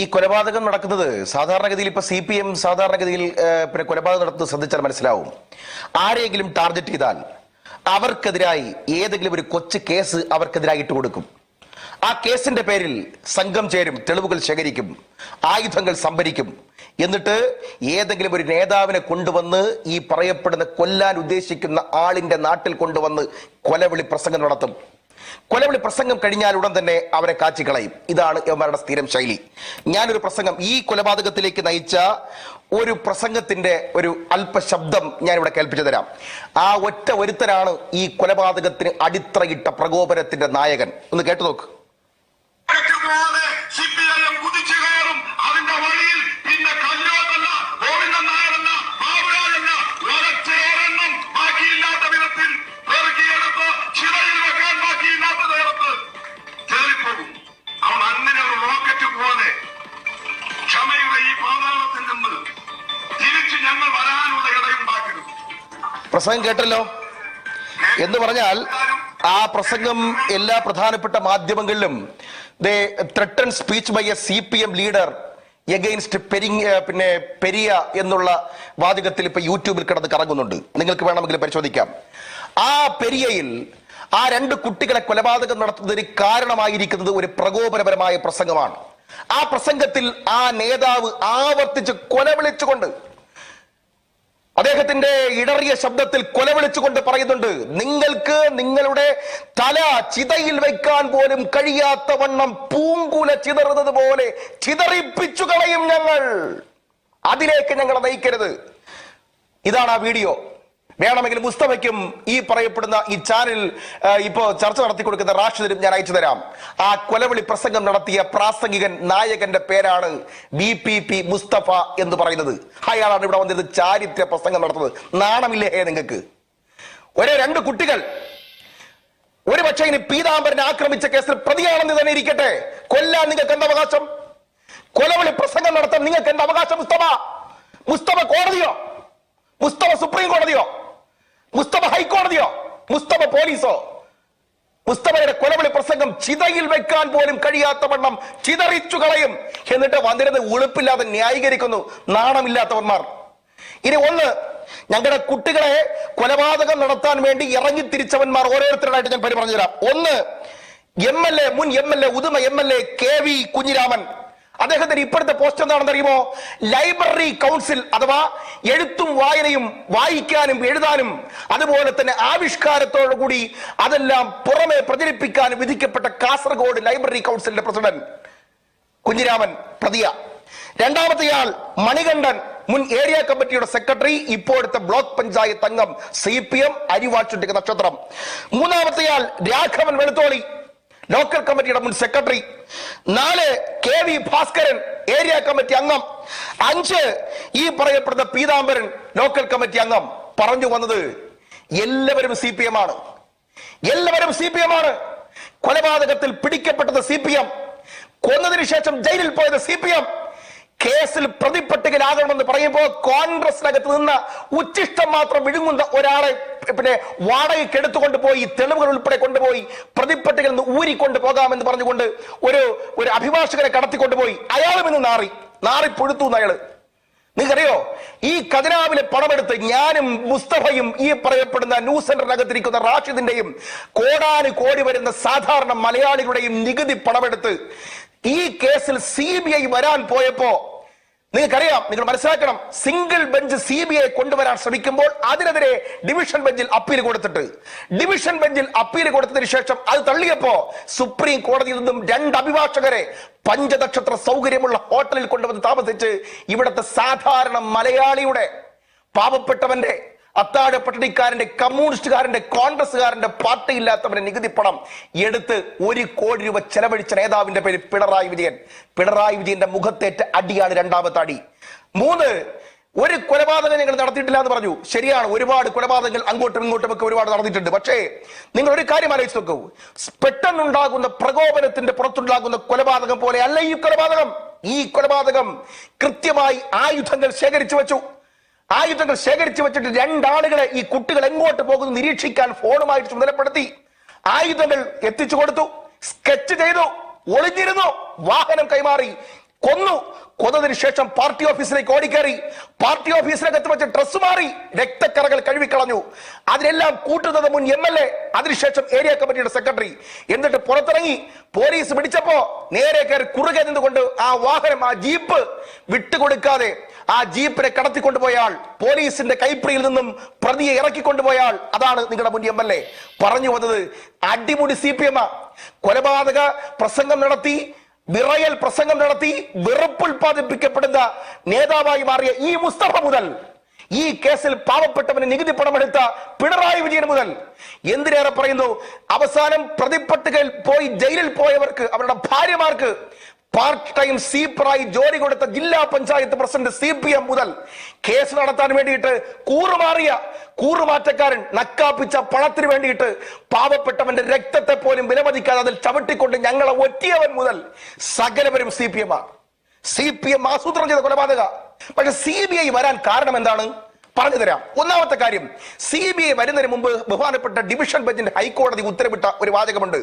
ഈ കൊലപാതകം നടക്കുന്നത് സാധാരണഗതിയിൽ ഇപ്പൊ സി പി എം സാധാരണഗതിയിൽ പിന്നെ കൊലപാതകം നടത്തുന്നത് ശ്രദ്ധിച്ചാൽ മനസ്സിലാവും. ആരെങ്കിലും ടാർഗറ്റ് ചെയ്താൽ അവർക്കെതിരായി ഏതെങ്കിലും ഒരു കൊച്ചു കേസ് അവർക്കെതിരായി ഇട്ട് കൊടുക്കും. ആ കേസിന്റെ പേരിൽ സംഘം ചേരും തെളിവുകൾ ശേഖരിക്കും ആയുധങ്ങൾ സംഭരിക്കും. എന്നിട്ട് ഏതെങ്കിലും ഒരു നേതാവിനെ കൊണ്ടുവന്ന് ഈ പറയപ്പെടുന്ന കൊല്ലാൻ ഉദ്ദേശിക്കുന്ന ആളിന്റെ നാട്ടിൽ കൊണ്ടുവന്ന് കൊലവിളി പ്രസംഗം നടത്തും. കൊലവിളി പ്രസംഗം കഴിഞ്ഞാൽ ഉടൻ തന്നെ അവരെ കാച്ചിക്കളയും. ഇതാണ് ഇവന്മാരുടെ സ്ഥിരം ശൈലി. ഞാനൊരു പ്രസംഗം ഈ കൊലപാതകത്തിലേക്ക് നയിച്ച ഒരു പ്രസംഗത്തിന്റെ ഒരു അല്പശബ്ദം ഞാൻ ഇവിടെ കേൾപ്പിച്ചു തരാം. ആ ഒറ്റ ഒരുത്തനാണ് ഈ കൊലപാതകത്തിന് അടിത്തറയിട്ട പ്രകോപനത്തിന്റെ നായകൻ. ഒന്ന് കേട്ടു നോക്ക്. പ്രസംഗം കേട്ടല്ലോ എന്ന് പറഞ്ഞാൽ ആ പ്രസംഗം എല്ലാ പ്രധാനപ്പെട്ട മാധ്യമങ്ങളിലും threaten speech by a C P M leader against peri പിന്നെ പെരിയ എന്നുള്ള വാചകത്തിൽ ഇപ്പൊ യൂട്യൂബിൽ കിടന്ന് കറങ്ങുന്നുണ്ട്. നിങ്ങൾക്ക് വേണമെങ്കിൽ പരിശോധിക്കാം. ആ പെരിയയിൽ ആ രണ്ട് കുട്ടികളെ കൊലപാതകം നടത്തുന്നതിന് കാരണമായിരിക്കുന്നത് ഒരു പ്രകോപനപരമായ പ്രസംഗമാണ്. ആ പ്രസംഗത്തിൽ ആ നേതാവ് ആവർത്തിച്ച് കൊലവിളിച്ചുകൊണ്ട് അദ്ദേഹത്തിന്റെ ഇടറിയ ശബ്ദത്തിൽ കൊലവിളിച്ചുകൊണ്ട് പറയുന്നുണ്ട് നിങ്ങൾക്ക് നിങ്ങളുടെ തല ചിതയിൽ വയ്ക്കാൻ പോലും കഴിയാത്ത വണ്ണം പൂങ്കുല ചിതറുന്നത് പോലെ ചിതറിപ്പിച്ചു കളയും ഞങ്ങൾ. അതിലേക്ക് ഞങ്ങളെ നയിക്കരുത്. ഇതാണ് ആ വീഡിയോ. വേണമെങ്കിൽ മുസ്തഫയ്ക്കും ഈ പറയപ്പെടുന്ന ഈ ചാനൽ ഇപ്പോൾ ഇപ്പോ ചർച്ച നടത്തി കൊടുക്കുന്ന റാഷിദിനും ഞാൻ അയച്ചു തരാം. ആ കൊലവിളി പ്രസംഗം നടത്തിയ പ്രാസംഗികൻ നായകന്റെ പേരാണ് ബി പി പി മുസ്തഫ എന്ന് പറയുന്നത്. അയാളാണ് ഇവിടെ വന്നിരുന്നത് ചാരിത്ര പ്രസംഗം നടത്തുന്നത്. നാണമില്ലേ നിങ്ങൾക്ക്? ഒരേ രണ്ട് കുട്ടികൾ. ഒരു പക്ഷേ ഇനി പീതാംബരനെ ആക്രമിച്ച കേസിൽ പ്രതിയാണെന്ന് തന്നെ ഇരിക്കട്ടെ. കൊല്ലാൻ നിങ്ങൾക്ക് എന്ത് അവകാശം? കൊലവിളി പ്രസംഗം നടത്താൻ നിങ്ങൾക്ക് എന്ത് അവകാശം മുസ്തഫ? മുസ്തഫ കോടതിയോ? മുസ്തഫ സുപ്രീം കോടതിയോ? മുസ്തഫ ഹൈക്കോടതിയോ? മുസ്തഫ പോലീസോ? മുസ്തഫയുടെ കൊലവിളി പ്രസംഗം ചിതയിൽ വെക്കാൻ പോലും കഴിയാത്ത വണ്ണം ചിതറിച്ചു കളയും. എന്നിട്ട് വന്നിരുന്ന് ഉളുപ്പില്ലാതെ ന്യായീകരിക്കുന്നു നാണമില്ലാത്തവന്മാർ. ഇനി ഒന്ന് ഞങ്ങളുടെ കുട്ടികളെ കൊലപാതകം നടത്താൻ വേണ്ടി ഇറങ്ങി തിരിച്ചവന്മാർ ഓരോരുത്തരായിട്ട് ഞാൻ പരി പറഞ്ഞുതരാം. ഒന്ന് എം എൽ എ മുൻ M L A Uduma M L A K V Kunhiraman. അദ്ദേഹത്തിന്റെ ഇപ്പോഴത്തെ പോസ്റ്റ് എന്താണെന്ന് അറിയുമോ ലൈബ്രറി കൗൺസിൽ അഥവാ എഴുത്തും വായനയും വായിക്കാനും എഴുതാനും അതുപോലെ തന്നെ ആവിഷ്കാരത്തോടു കൂടി അതെല്ലാം പുറമെ പ്രചരിപ്പിക്കാനും വിധിക്കപ്പെട്ട കാസർഗോഡ് ലൈബ്രറി കൗൺസിലിന്റെ പ്രസിഡന്റ് കുഞ്ഞിരാമൻ പ്രതിയ. രണ്ടാമത്തെയാൾ മണികണ്ഠൻ മുൻ ഏരിയ കമ്മിറ്റിയുടെ സെക്രട്ടറി ഇപ്പോഴത്തെ ബ്ലോക്ക് പഞ്ചായത്ത് അംഗം സി പി എം അരിവാച്ചുട്ടിക്ക് നക്ഷത്രം. മൂന്നാമത്തെയാൾ രാഘവൻ വെളുത്തോളി. ലോക്കൽ കമ്മിറ്റിയുടെ മുൻ സെക്രട്ടറി നാല് K V Bhaskaran area committee അംഗം അഞ്ച് ഈ പറയപ്പെടുന്ന പീതാംബരൻ ലോക്കൽ കമ്മിറ്റി അംഗം. പറഞ്ഞു വന്നത് എല്ലാവരും സി പി എം ആണ്. എല്ലാവരും സി പി എം ആണ്. കൊലപാതകത്തിൽ പിടിക്കപ്പെട്ടത് സി പി എം. കൊന്നതിന് ശേഷം ജയിലിൽ പോയത് സി പി എം. കേസിൽ പ്രതിപട്ടികയിലാകണമെന്ന് പറയുമ്പോൾ കോൺഗ്രസിനകത്ത് നിന്ന് ഉച്ചിഷ്ടം മാത്രം വിഴുങ്ങുന്ന ഒരാളെ പിന്നെ വാടകയ്ക്ക് എടുത്തുകൊണ്ട് പോയി തെളിവുകൾ ഉൾപ്പെടെ കൊണ്ടുപോയി പ്രതിപ്പട്ടികയിൽ നിന്ന് ഊരിക്കൊണ്ട് പോകാമെന്ന് പറഞ്ഞുകൊണ്ട് ഒരു ഒരു അഭിഭാഷകനെ കടത്തിക്കൊണ്ടുപോയി അയാളും ഇന്ന് നാറി നാറി പൊഴുത്തു അയാൾ നിങ്ങൾക്കറിയോ? ഈ കതിരാവിലെ പണമെടുത്ത് ഞാനും മുസ്തഫയും ഈ പറയപ്പെടുന്ന ന്യൂസ് സെന്ററിനകത്തിരിക്കുന്ന റാഷിദിന്റെയും കോടാനു കോടി വരുന്ന സാധാരണ മലയാളികളുടെയും നികുതി പണമെടുത്ത് ഈ കേസിൽ സി ബി ഐ വരാൻ പോയപ്പോ നിങ്ങൾക്കറിയാം നിങ്ങൾ മനസ്സിലാക്കണം single bench C B I കൊണ്ടുവരാൻ ശ്രമിക്കുമ്പോൾ അതിനെതിരെ ഡിവിഷൻ ബെഞ്ചിൽ അപ്പീൽ കൊടുത്തിട്ട്. ഡിവിഷൻ ബെഞ്ചിൽ അപ്പീൽ കൊടുത്തതിന് ശേഷം അത് തള്ളിയപ്പോ സുപ്രീം കോടതിയിൽ നിന്നും രണ്ട് അഭിഭാഷകരെ പഞ്ചനക്ഷത്ര സൗകര്യമുള്ള ഹോട്ടലിൽ കൊണ്ടുവന്ന് താമസിച്ച് ഇവിടുത്തെ സാധാരണ മലയാളിയുടെ പാവപ്പെട്ടവന്റെ അത്താഴ പട്ടിണിക്കാരന്റെ കമ്മ്യൂണിസ്റ്റുകാരന്റെ കോൺഗ്രസ്സുകാരന്റെ പാർട്ടി ഇല്ലാത്തവന്റെ നികുതി പണം എടുത്ത് ഒരു കോടി രൂപ ചെലവഴിച്ച നേതാവിന്റെ പേര് പിണറായി വിജയൻ. പിണറായി വിജയന്റെ മുഖത്തേറ്റ അടിയാണ് രണ്ടാമത്തെ അടി. മൂന്ന് ഒരു കൊലപാതകം നിങ്ങൾ നടത്തിയിട്ടില്ല എന്ന് പറഞ്ഞു. ശരിയാണ് ഒരുപാട് കൊലപാതകങ്ങൾ അങ്ങോട്ടും ഇങ്ങോട്ടും ഒക്കെ ഒരുപാട് നടന്നിട്ടുണ്ട്. പക്ഷേ നിങ്ങൾ ഒരു കാര്യം ആലോചിച്ച് നോക്കൂ. പെട്ടെന്നുണ്ടാകുന്ന പ്രകോപനത്തിന്റെ പുറത്തുണ്ടാകുന്ന കൊലപാതകം പോലെ അല്ല ഈ കൊലപാതകം. ഈ കൊലപാതകം കൃത്യമായി ആയുധങ്ങൾ ശേഖരിച്ചു വെച്ചു. ആയുധങ്ങൾ ശേഖരിച്ചു വെച്ചിട്ട് രണ്ടാളുകളെ ഈ കുട്ടികൾ എങ്ങോട്ട് പോകുന്നു നിരീക്ഷിക്കാൻ ഫോണുമായിട്ട് ചുമതലപ്പെടുത്തി. ആയുധങ്ങൾ എത്തിച്ചു കൊടുത്തു സ്കെച്ച് ചെയ്തു ഒളിഞ്ഞിരുന്നു വാഹനം കൈമാറി. കൊന്നു. കൊന്നതിന് ശേഷം പാർട്ടി ഓഫീസിലേക്ക് ഓടിക്കേറി. പാർട്ടി ഓഫീസിലേക്ക് വെച്ച് ഡ്രസ് മാറി രക്തക്കറകൾ കഴുകിക്കളഞ്ഞു. അതിനെല്ലാം കൂട്ടുന്നത് മുൻ എം എൽ എ അതിനുശേഷം ഏരിയ കമ്മിറ്റിയുടെ സെക്രട്ടറി എന്നിട്ട് പുറത്തിറങ്ങി. പോലീസ് പിടിച്ചപ്പോ നേരെ കയറി കുറുകെ നിന്നുകൊണ്ട് ആ വാഹനം ആ ജീപ്പ് വിട്ടുകൊടുക്കാതെ ആ ജീപ്പിനെ കടത്തിക്കൊണ്ടുപോയാൾ പോലീസിന്റെ കൈപ്പിടിയിൽ നിന്നും പ്രതിയെ ഇറക്കിക്കൊണ്ടുപോയാൾ അതാണ് നിങ്ങളുടെ മുൻ എം എൽ എ. പറഞ്ഞു വന്നത് അടിമുടി സി പി എം കൊലപാതക പ്രസംഗം നടത്തി വിറയൽ പ്രസംഗം നടത്തി വെറുപ്പ് ഉൽപ്പാദിപ്പിക്കപ്പെടുന്ന നേതാവായി മാറിയ ഈ മുസ്തഫ മുതൽ ഈ കേസിൽ പാവപ്പെട്ടവന് നികുതി പണമെടുത്ത പിണറായി വിജയൻ മുതൽ. എന്തിനേറെ പറയുന്നു? അവസാനം പ്രതിപ്പട്ടികയിൽ പോയി ജയിലിൽ പോയവർക്ക് അവരുടെ ഭാര്യമാർക്ക് പാർട്ട് ടൈം സീപ്പറായി ജോലി കൊടുത്ത ജില്ലാ panchayat president C P M മുതൽ കേസ് നടത്താൻ വേണ്ടിയിട്ട് കൂറുമാറിയ കൂറുമാറ്റക്കാരൻ നക്കാപ്പിച്ച പണത്തിന് വേണ്ടിയിട്ട് പാവപ്പെട്ടവന്റെ രക്തത്തെ പോലും വിലമതിക്കാതെ അതിൽ ചവിട്ടിക്കൊണ്ട് ഞങ്ങളെ ഒറ്റിയവൻ മുതൽ സകലവരും C P M C P M ആസൂത്രണം ചെയ്ത കൊലപാതക. പക്ഷെ സി ബി ഐ വരാൻ കാരണം എന്താണ്? പറഞ്ഞു തരാം ഒന്നാമത്തെ കാര്യം സി ബി ഐ വരുന്നതിന് മുമ്പ് ബഹുമാനപ്പെട്ട ഡിവിഷൻ ബെഞ്ചിന്റെ ഹൈക്കോടതി ഉത്തരവിട്ട ഒരു വാചകമുണ്ട്.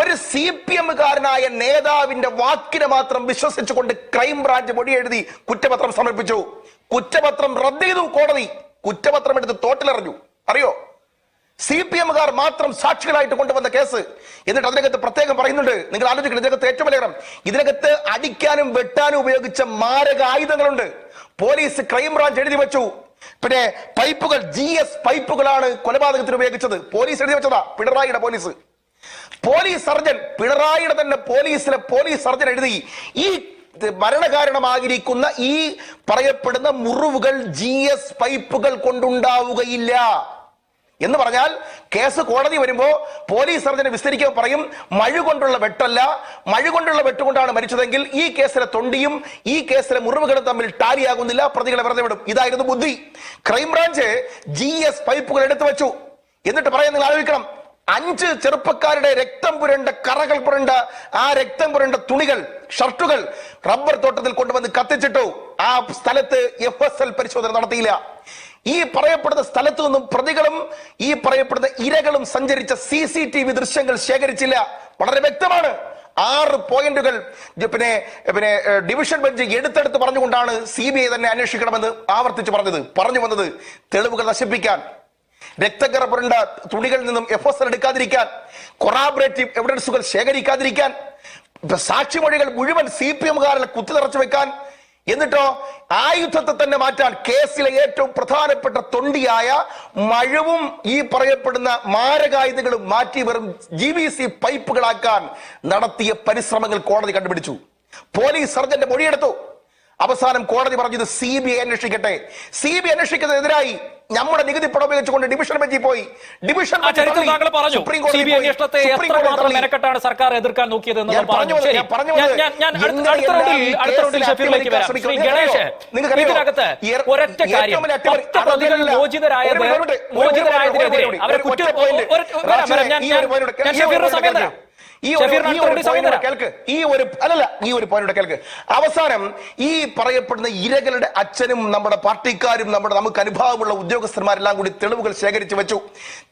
ഒരു സി പി എമ്മുകാരനായ നേതാവിന്റെ വാക്കിനെ മാത്രം വിശ്വസിച്ചുകൊണ്ട് ക്രൈംബ്രാഞ്ച് മൊഴി എഴുതി കുറ്റപത്രം സമർപ്പിച്ചു. കുറ്റപത്രം റദ്ദ് ചെയ്തു കോടതി. കുറ്റപത്രം എടുത്ത് തോട്ടിലെറിഞ്ഞു. അറിയോ? സി പി എമ്മുകാർ മാത്രം സാക്ഷികളായിട്ട് കൊണ്ടുവന്ന കേസ്. എന്നിട്ട് അതിനകത്ത് പ്രത്യേകം പറയുന്നുണ്ട്. നിങ്ങൾ ആലോചിക്കണം ഇതിനകത്ത് ഏറ്റവും വലിയ ഇതിനകത്ത് അടിക്കാനും വെട്ടാനും ഉപയോഗിച്ച മാരക ആയുധങ്ങളുണ്ട് പോലീസ് ക്രൈംബ്രാഞ്ച് എഴുതി വെച്ചു. പിന്നെ പൈപ്പുകൾ ജി എസ് പൈപ്പുകളാണ് കൊലപാതകത്തിന് ഉപയോഗിച്ചത്. പോലീസ് എഴുതി വെച്ചതാ പിണറായിയുടെ പോലീസ്. പോലീസ് സർജൻ പിണറായിയുടെ തന്നെ പോലീസിലെ പോലീസ് സർജൻ എഴുതി. ഈ മരണകാരണമായിരിക്കുന്ന ഈ പറയപ്പെടുന്ന മുറിവുകൾ ജി എസ് പൈപ്പുകൾ കൊണ്ടുണ്ടാവുകയില്ല. എന്ന് പറഞ്ഞാൽ കേസ് കോടതി വരുമ്പോ പോലീസ് സർജനെ വിസ്തരിക്കാൻ പറയും മഴ കൊണ്ടുള്ള വെട്ടല്ല. മഴ കൊണ്ടുള്ള വെട്ടുകൊണ്ടാണ് മരിച്ചതെങ്കിൽ ഈ കേസിലെ തൊണ്ടിയും ഈ കേസിലെ മുറിവുകളും തമ്മിൽ ടാലിയാകുന്നില്ല. പ്രതികളെ വെറുതെ വിടും. ഇതായിരുന്നു ബുദ്ധി. ക്രൈംബ്രാഞ്ച് ജി എസ് പൈപ്പുകൾ എടുത്തു വെച്ചു. എന്നിട്ട് പറയാൻ നിങ്ങൾ ആലോചിക്കണം. അഞ്ച് ചെറുപ്പക്കാരുടെ രക്തം പുരണ്ട കറകൾ പുരണ്ട ആ രക്തം പുരണ്ട തുണികൾ ഷർട്ടുകൾ റബ്ബർ തോട്ടത്തിൽ കൊണ്ടുവന്ന് കത്തിച്ചിട്ടു. ആ സ്ഥലത്ത് എഫ് പരിശോധന നടത്തിയില്ല. ഈ പറയപ്പെടുന്ന സ്ഥലത്തു നിന്നും പ്രതികളും ഈ പറയപ്പെടുന്ന ഇരകളും സഞ്ചരിച്ച സി സി ടി വി ദൃശ്യങ്ങൾ ശേഖരിച്ചില്ല. വളരെ വ്യക്തമാണ്. ആറ് പോയിന്റുകൾ പിന്നെ പിന്നെ ഡിവിഷൻ ബെഞ്ച് എടുത്തെടുത്ത് പറഞ്ഞുകൊണ്ടാണ് സി ബി ഐ തന്നെ അന്വേഷിക്കണമെന്ന് ആവർത്തിച്ച് പറഞ്ഞത്. പറഞ്ഞു വന്നത് തെളിവുകൾ നശിപ്പിക്കാൻ. രക്തക്കറ തുണികളിൽ നിന്നും എഫ് എസ് എടുക്കാതിരിക്കാൻ. കൊറാബറേറ്റീവ് എവിഡൻസുകൾ ശേഖരിക്കാതിരിക്കാൻ. സാക്ഷിമൊഴികൾ മുഴുവൻ സി പി എമ്മുകാരെ കുത്തിനിറച്ചു വെക്കാൻ. എന്നിട്ടോ ആയുധത്തെ തന്നെ മാറ്റാൻ കേസിലെ ഏറ്റവും പ്രധാനപ്പെട്ട തൊണ്ടിയായ മഴവും ഈ പറയപ്പെടുന്ന മാരകായുധങ്ങളും മാറ്റി വെറും ജി വി സി പൈപ്പുകളാക്കാൻ നടത്തിയ പരിശ്രമങ്ങൾ കോടതി കണ്ടുപിടിച്ചു. പോലീസ് സർജന്റെ മൊഴിയെടുത്തു. അവസാനം കോടതി പറഞ്ഞത് സി ബി ഐ അന്വേഷിക്കട്ടെ. സി ബി ഐ അന്വേഷിക്കുന്നതിനെതിരായി നമ്മുടെ നികുതി പണം ഉപയോഗിച്ചുകൊണ്ട് ഡിവിഷൻ ബെഞ്ചിൽ പോയി. ഡിവിഷൻ സുപ്രീം കോടതി. മെനക്കെട്ടാണ് സർക്കാർ എതിർക്കാൻ നോക്കിയത്? ഇതിനകത്ത് ഒരൊറ്റ കാര്യം. പ്രതികൾ. മോചിതരായത് മോചിതരായതിനെതിരെ അവരെ കുറ്റം. ഞാൻ ഷഫീറിന്റെ സമയം തരാം ഈ ഒരു ഈ ഒരു കേൾക്ക്. ഈ അല്ലല്ല ഈ ഒരു പോയിന്റ് കേൾക്ക്. അവസാനം ഈ പറയപ്പെടുന്ന ഇരകളുടെ അച്ഛനും നമ്മുടെ പാർട്ടിക്കാരും നമ്മുടെ നമുക്ക് അനുഭാവമുള്ള ഉദ്യോഗസ്ഥന്മാരെല്ലാം കൂടി തെളിവുകൾ ശേഖരിച്ചു വെച്ചു.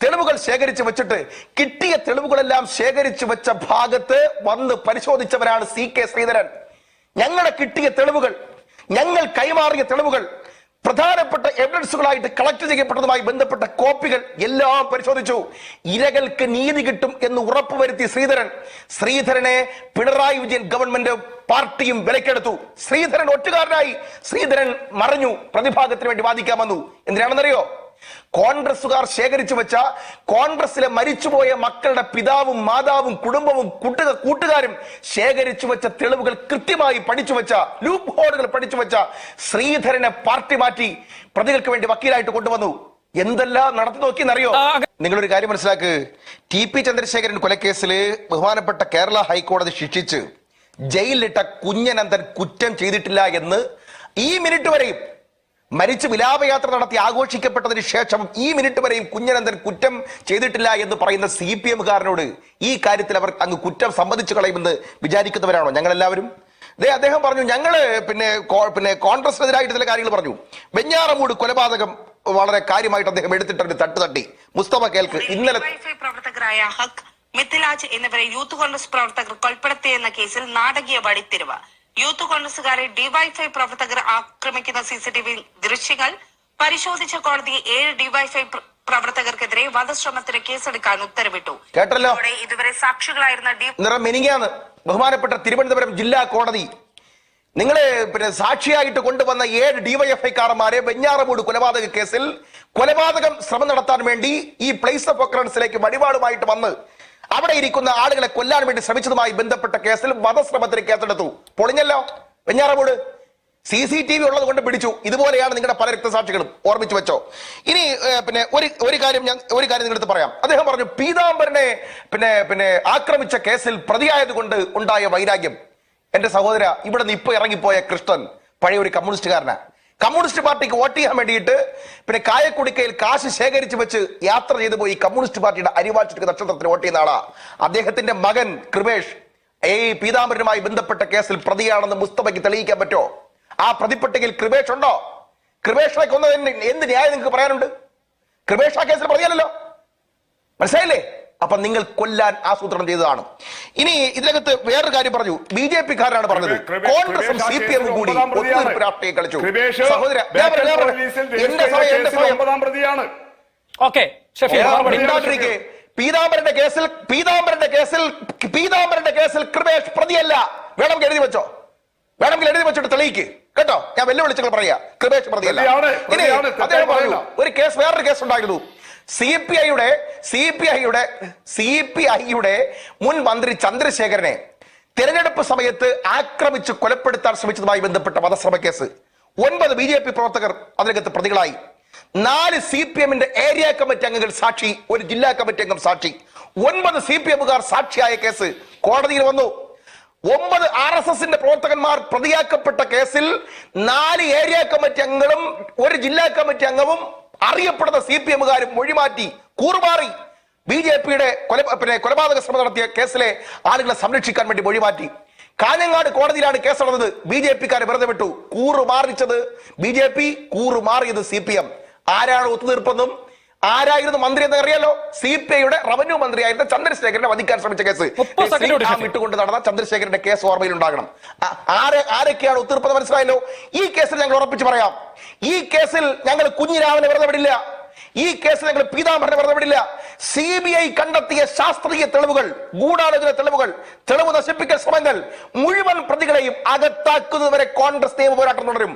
തെളിവുകൾ ശേഖരിച്ചു വെച്ചിട്ട് കിട്ടിയ തെളിവുകളെല്ലാം ശേഖരിച്ചു വെച്ച ഭാഗത്ത് വന്ന് പരിശോധിച്ചവരാണ് സി കെ ശ്രീധരൻ. ഞങ്ങളെ കിട്ടിയ തെളിവുകൾ ഞങ്ങൾ കൈമാറിയ തെളിവുകൾ പ്രധാനപ്പെട്ട എവിഡൻസുകളായിട്ട് കളക്ട് ചെയ്യപ്പെട്ടതുമായി ബന്ധപ്പെട്ട കോപ്പികൾ എല്ലാം പരിശോധിച്ചു. ഇരകൾക്ക് നീതി കിട്ടും എന്ന് ഉറപ്പുവരുത്തി ശ്രീധരൻ ശ്രീധരനെ പിണറായി വിജയൻ ഗവൺമെന്റ് പാർട്ടിയും വിലക്കെടുത്തു. ശ്രീധരൻ ഒറ്റുകാരനായി. ശ്രീധരൻ മറിഞ്ഞു. പ്രതിഭാഗത്തിന് വേണ്ടി വാദിക്കാൻ വന്നു എന്തിനാണെന്നറിയോ? കോൺഗ്രസുകാർ ശേഖരിച്ചു വെച്ച കോൺഗ്രസിലെ മരിച്ചുപോയ മക്കളുടെ പിതാവും മാതാവും കുടുംബവും കൂട്ടുക കൂട്ടുകാരും ശേഖരിച്ചു വെച്ച തെളിവുകൾ കൃത്യമായി പഠിച്ചു വെച്ച ലൂപ്പ് ഹോളുകൾ പഠിച്ചു വെച്ച ശ്രീധരനെ പാർട്ടി മാറ്റി പ്രതികൾക്ക് വേണ്ടി വക്കീലായിട്ട് കൊണ്ടുവന്നു. എന്തെല്ലാം നടത്തി നോക്കിയെന്നറിയോ? എന്നറിയോ നിങ്ങളൊരു കാര്യം മനസ്സിലാക്ക്. ടി പി ചന്ദ്രശേഖരൻ കൊലക്കേസിൽ ബഹുമാനപ്പെട്ട കേരള ഹൈക്കോടതി ശിക്ഷിച്ച് ജയിലിലിട്ട കുഞ്ഞനന്ദൻ കുറ്റം ചെയ്തിട്ടില്ല എന്ന് ഈ മിനിറ്റ് വരെയും മരിച്ച് വിലാപയാത്ര നടത്തി ആഘോഷിക്കപ്പെട്ടതിന് ശേഷം ഈ മിനിറ്റ് വരെയും കുഞ്ഞനന്ദൻ കുറ്റം ചെയ്തിട്ടില്ല എന്ന് പറയുന്ന സി പി എമ്മുകാരനോട് ഈ കാര്യത്തിൽ അവർ അങ്ങ് കുറ്റം സമ്മതിച്ചു കളയുമെന്ന് വിചാരിക്കുന്നവരാണോ ഞങ്ങൾ എല്ലാവരും ദേ അദ്ദേഹം പറഞ്ഞു ഞങ്ങൾ പിന്നെ പിന്നെ കോൺഗ്രസിനെതിരായിട്ട് ചില കാര്യങ്ങൾ പറഞ്ഞു. വെഞ്ഞാറമൂട് കൊലപാതകം വളരെ കാര്യമായിട്ട് അദ്ദേഹം എടുത്തിട്ടുണ്ട് തട്ട് തട്ടി. മുസ്തഫ കേൾക്ക് ഇന്നലെ പ്രവർത്തകരായ ഹക് മിഥിലാജ് എന്നിവരെ യൂത്ത് കോൺഗ്രസ് പ്രവർത്തകർ കൊൽപ്പെടുത്തിയെന്ന കേസിൽ നാടകീയ വഴിത്തിരിവ് യൂത്ത് കോൺഗ്രസുകാരെ ഡിവൈഫൈ പ്രവർത്തകർ ആക്രമിക്കുന്ന സിസിടിവി ദൃശ്യങ്ങൾ പരിശോധിച്ച കോടതി ഏഴ് ഡിവൈഫൈ പ്ര- പ്രവർത്തകർക്കെതിരെ വധശ്രമത്തിന് കേസെടുക്കാൻ ഉത്തരവിട്ടു. കേട്ടല്ലോ? ഇതുവരെ സാക്ഷികളായിരുന്ന നിറം ബഹുമാനപ്പെട്ട തിരുവനന്തപുരം ജില്ലാ കോടതി. നിങ്ങളെ പിന്നെ സാക്ഷിയായിട്ട് കൊണ്ടുവന്ന ഏഴ് ഡിവൈഎഫ്ഐക്കാരന്മാരെ വെഞ്ഞാറമൂട് കൊലപാതക കേസിൽ കൊലപാതകം ശ്രമം നടത്താൻ വേണ്ടി ഈ പ്ലേസ് ഓഫ് ഒക്കറൻസിലേക്ക് വഴിപാടുമായിട്ട് വന്ന് അവിടെ ഇരിക്കുന്ന ആളുകളെ കൊല്ലാൻ വേണ്ടി ശ്രമിച്ചതുമായി ബന്ധപ്പെട്ട കേസിൽ വധശ്രമത്തിന് കേസെടുത്തു. പൊളിഞ്ഞല്ലോ. Venjaramoodu. C C T V ഉള്ളത് കൊണ്ട് പിടിച്ചു. ഇതുപോലെയാണ് നിങ്ങളുടെ പല രക്തസാക്ഷികളും. ഓർമ്മിച്ചു വെച്ചോ. ഇനി പിന്നെ ഒരു ഒരു കാര്യം ഞാൻ ഒരു കാര്യം നിങ്ങളുടെ അടുത്ത് പറയാം. അദ്ദേഹം പറഞ്ഞു പീതാംബരനെ പിന്നെ പിന്നെ ആക്രമിച്ച കേസിൽ പ്രതിയായതുകൊണ്ട് ഉണ്ടായ വൈരാഗ്യം. എന്റെ സഹോദര ഇവിടെ നിന്ന് ഇപ്പൊ ഇറങ്ങിപ്പോയ കൃഷ്ണൻ പഴയ ഒരു കമ്മ്യൂണിസ്റ്റുകാരനാ. കമ്മ്യൂണിസ്റ്റ് പാർട്ടിക്ക് വോട്ട് ചെയ്യാൻ വേണ്ടിയിട്ട് പിന്നെ കായക്കുടിക്കയിൽ കാശ് ശേഖരിച്ച് വെച്ച് യാത്ര ചെയ്തു പോയി കമ്മ്യൂണിസ്റ്റ് പാർട്ടിയുടെ അരിവാച്ചിട്ട് നക്ഷത്രത്തിന് വോട്ട് ചെയ്യുന്ന ആളാ. അദ്ദേഹത്തിന്റെ മകൻ കൃപേഷ് ഈ പീതാംബരനുമായി ബന്ധപ്പെട്ട കേസിൽ പ്രതിയാണെന്ന് മുസ്തഫയ്ക്ക് തെളിയിക്കാൻ പറ്റുമോ ആ പ്രതിപ്പട്ടികയിൽ കൃപേഷ് ഉണ്ടോ? കൃപേഷിനെ കൊന്നതിന് എന്ത് ന്യായം നിങ്ങൾക്ക് പറയാനുണ്ട്? കൃപേഷ് ആ കേസിൽ പ്രതിയല്ലല്ലോ? മനസ്സിലായില്ലേ? അപ്പൊ നിങ്ങൾ കൊല്ലാൻ ആസൂത്രണം ചെയ്തതാണ്. ഇനി ഇതിനകത്ത് വേറൊരു കാര്യം പറഞ്ഞു. ബി ജെ പി കാരനാണ് പറഞ്ഞത് കോൺഗ്രസും സി പി എമ്മും കൂടി. ഒത്തുതീർപ്പ് രാഷ്ട്രീയം കളിച്ചു. സഹോദര എന്റെ സമയം എന്റെ സമയം ഓക്കെ. പീതാംബരന്റെ കേസിൽ പീതാംബരന്റെ കേസിൽ പീതാംബരന്റെ കേസിൽ കൃപേഷ് പ്രതിയല്ല. വേണം എഴുതി വെച്ചോ. വേണമെങ്കിൽ എഴുതി വെച്ചിട്ട് തെളിയിക്ക്. കേട്ടോ? ഞാൻ വെല്ലുവിളിച്ചുകൾ പറയാ. കൃപേഷ് പ്രതിയല്ല. ഇനി അദ്ദേഹം ഒരു കേസ് വേറൊരു കേസ് ഉണ്ടായിരുന്നു. സി പി ഐയുടെ സി പി ഐയുടെ സി പി ഐയുടെ മുൻ മന്ത്രി ചന്ദ്രശേഖരനെ തിരഞ്ഞെടുപ്പ് സമയത്ത് ആക്രമിച്ച് കൊലപ്പെടുത്താൻ ശ്രമിച്ചതുമായി ബന്ധപ്പെട്ട വധശ്രമ കേസ്. ഒൻപത് ബി ജെ പി പ്രവർത്തകർ അതിനകത്ത് പ്രതികളായി. നാല് സി പി എമ്മിന്റെ ഏരിയ കമ്മിറ്റി അംഗങ്ങൾ സാക്ഷി ഒരു ജില്ലാ കമ്മിറ്റി അംഗം സാക്ഷി. ഒൻപത് സി പി എമ്മുകാർ സാക്ഷിയായ കേസ് കോടതിയിൽ വന്നു. ഒമ്പത് ആർ എസ് എസിന്റെ പ്രവർത്തകന്മാർ പ്രതിയാക്കപ്പെട്ട കേസിൽ നാല് ഏരിയ കമ്മിറ്റി അംഗങ്ങളും ഒരു ജില്ലാ കമ്മിറ്റി അംഗവും അറിയപ്പെടുന്ന സി പി എമ്മുകാരും മൊഴിമാറ്റി കൂറുമാറി. ബി ജെ പിയുടെ കൊല പിന്നെ കൊലപാതക ശ്രമം നടത്തിയ കേസിലെ ആളുകളെ സംരക്ഷിക്കാൻ വേണ്ടി മൊഴിമാറ്റി. കാഞ്ഞങ്ങാട് കോടതിയിലാണ് കേസ് നടന്നത്. ബി ജെ പിക്കാരെ വെറുതെ വിട്ടു. കൂറുമാറിച്ചത് ബി ജെ പി കൂറുമാറിയത് സി പി എം. ആരാണ് ഒത്തുതീർപ്പെന്നും ആരായിരുന്നു മന്ത്രി എന്ന് അറിയാലോ? സി പി ഐയുടെ റവന്യൂ മന്ത്രിയായിരുന്ന ചന്ദ്രശേഖരനെ വധിക്കാൻ ശ്രമിച്ച കേസ്. വിട്ടുകൊണ്ട് നടന്ന ചന്ദ്രശേഖരന്റെ കേസ് ഓർമ്മയിൽ ഉണ്ടാകണം ആരെ ആരൊക്കെയാണ് ഒത്തീർപ്പെന്ന് മനസ്സിലായല്ലോ? ഈ കേസിൽ ഞങ്ങൾ ഉറപ്പിച്ച് പറയാം. ഈ കേസിൽ ഞങ്ങൾ കുഞ്ഞിരാമനെ വെറുതെ വിടില്ല. ഈ കേസിൽ ഞങ്ങൾ പീതാംബരനെ വെറുതെ വിടില്ല. സി ബി ഐ കണ്ടെത്തിയ ശാസ്ത്രീയ തെളിവുകൾ ഗൂഢാലോചന തെളിവുകൾ തെളിവ് നശിപ്പിക്കൽ ശ്രമങ്ങൾ മുഴുവൻ പ്രതികളെയും അകത്താക്കുന്നതുവരെ കോൺഗ്രസ് നിയമ പോരാട്ടം തുടരും.